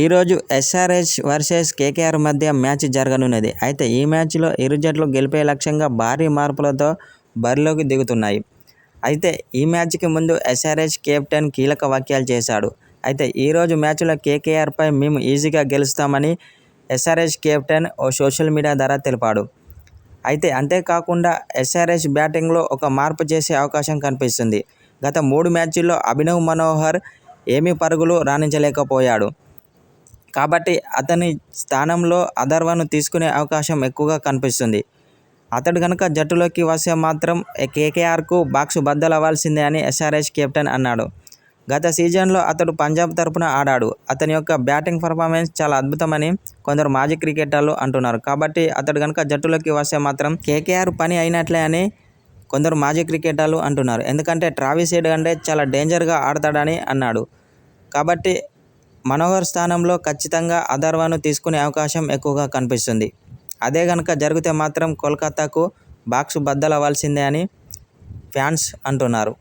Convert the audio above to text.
ఈరోజు SRH versus KKR మధ్య match జరగనున్నది. అయితే ఈ మ్యాచ్లో ఇరు జట్లు గెలిపే లక్ష్యంగా భారీ మార్పులతో బరిలోకి దిగుతున్నాయి. అయితే ఈ మ్యాచ్కి ముందు ఎస్ఆర్హెచ్ కెప్టెన్ కీలక వ్యాఖ్యలు చేశాడు. అయితే ఈరోజు మ్యాచ్లో కేకేఆర్పై మేము ఈజీగా గెలుస్తామని ఎస్ఆర్హెచ్ కెప్టెన్ ఓ సోషల్ మీడియా ద్వారా తెలిపాడు. అయితే అంతేకాకుండా ఎస్ఆర్హెచ్ బ్యాటింగ్లో ఒక మార్పు చేసే అవకాశం కనిపిస్తుంది. గత మూడు మ్యాచ్ల్లో అభినవ్ మనోహర్ ఏమీ పరుగులు రాణించలేకపోయాడు. కాబట్టి అతని స్థానంలో అథర్వను తీసుకునే అవకాశం ఎక్కువగా కనిపిస్తుంది. అతడు కనుక జట్టులోకి వస్తే మాత్రం కేకేఆర్కు బాక్స్ బద్దలవ్వాల్సిందే అని ఎస్ఆర్ఎస్ కెప్టెన్ అన్నాడు. గత సీజన్లో అతడు పంజాబ్ తరపున ఆడాడు. అతని యొక్క బ్యాటింగ్ పర్ఫార్మెన్స్ చాలా అద్భుతమని కొందరు మాజీ క్రికెటర్లు అంటున్నారు. కాబట్టి అతడు కనుక జట్టులోకి వస్తే మాత్రం కేకేఆర్ పని అయినట్లే అని కొందరు మాజీ క్రికెటర్లు అంటున్నారు. ఎందుకంటే ట్రావిస్ హెడ్ అంటే చాలా డేంజర్గా ఆడతాడని అన్నాడు. కాబట్టి మనోహర్ స్థానంలో ఖచ్చితంగా అథర్వను తీసుకునే అవకాశం ఎక్కువగా కనిపిస్తుంది. అదే కనుక జరిగితే మాత్రం కోల్కతాకు బాక్స్ బద్దలవ్వాల్సిందే అని ఫ్యాన్స్ అంటున్నారు.